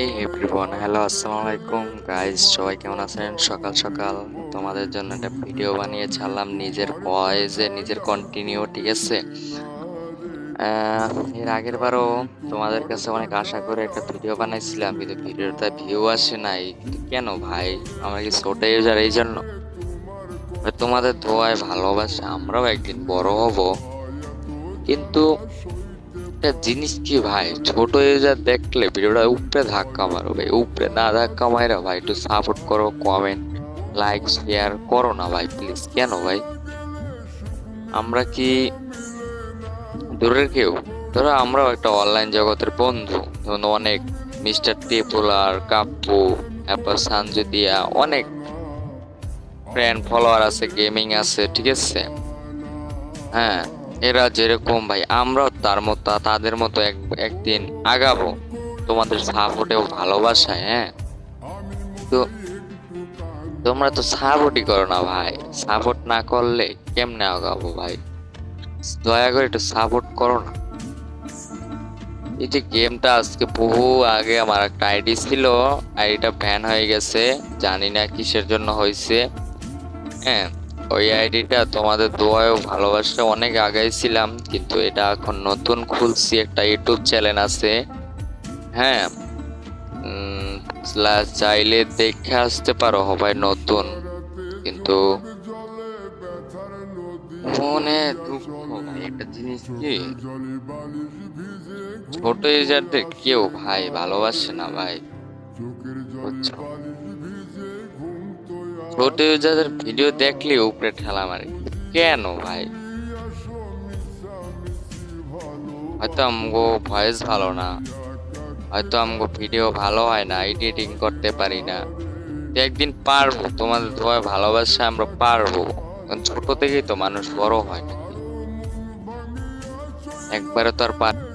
এই everyone hello আসসালামু আলাইকুম গাইজ সবাই কেমন আছেন? সকাল সকাল। তোমাদের জন্য একটা ভিডিও বানিয়ে ছাড়লাম নিজের ভয়েসে নিজের কন্টিনিউ ঠিক আছে এর আগের বারও তোমাদের কাছে অনেক আশা করে একটা ভিডিও বানাইছিলাম, কিন্তু ভিডিওটা ভিউ আসে নাই। কেন ভাই? আমরা কি ছোট ইউজার এই জন্য? তোমাদের দোয়ায় ভালোবাসা, আমরাও একদিন বড় হব। কিন্তু একটা জিনিস কি ভাই? ছোট ইউজার দেখলে ভিডিওটা উপরে ধাক্কা মারো ভাই, উপরে না ধাক্কা মাইরা ভাই, একটু সাপোর্ট করো কমেন্ট লাইক শেয়ার করো না ভাই প্লিজ কেন ভাই? আমরা কি দূরের কেউ? ধরো আমরাও একটা অনলাইন জগতের বন্ধু, ধরুন অনেক মিস্টার টেপুলার কাপ্পু তারপর সানজুদিয়া অনেক ফ্রেন্ড ফলোয়ার আছে গেমিং আছে, ঠিক আছে? হ্যাঁ। এরা যেরকম ভাই, আমরাও তার মতো, তাদের মতো এক, একদিন আগাবো। তোমাদের সাপোর্টেও ভালোবাসায় হ্যাঁ? তো তোমরা তো সাপোর্টই করো না ভাই। সাপোর্ট না করলে কেমনে আগাবো ভাই? দয়া করে একটু সাপোর্ট করো না। এই যে গেমটা আজকে বহু আগে আমার একটা আইডি ছিল। আইডিটা ব্যান হয়ে গেছে। জানি না কিসের জন্য হয়েছে হ্যাঁ? ওই আইডিটা তোমাদের দোয়ায়ও ভালোবাসা অনেক আগাইছিলাম কিন্তু এটা এখন নতুন খুলছি, একটা ইউটিউব চ্যানেল আছে। হ্যাঁ চাইলে দেখে আসতে পারো সবাই নতুন, কিন্তু মনে ভাই, একটা জিনিস কি? ছোট ইউজারদের কেউ ভাই ভালোবাসে না ভাই ইউজারদের ভিডিও দেখলে উপরে ঠেলা মারে। কেন ভাই? হয়তো আমগো ভয়েস ভালো না। হয়তো আমগো ভিডিও ভালো হয় না এডিটিং করতে পারি না। একদিন পারব, তোমাদের তোমার ভালোবাসা আমরা পারব। ছোট থেকেই তো মানুষ বড় হয় নাকি? একবারে তো আর পার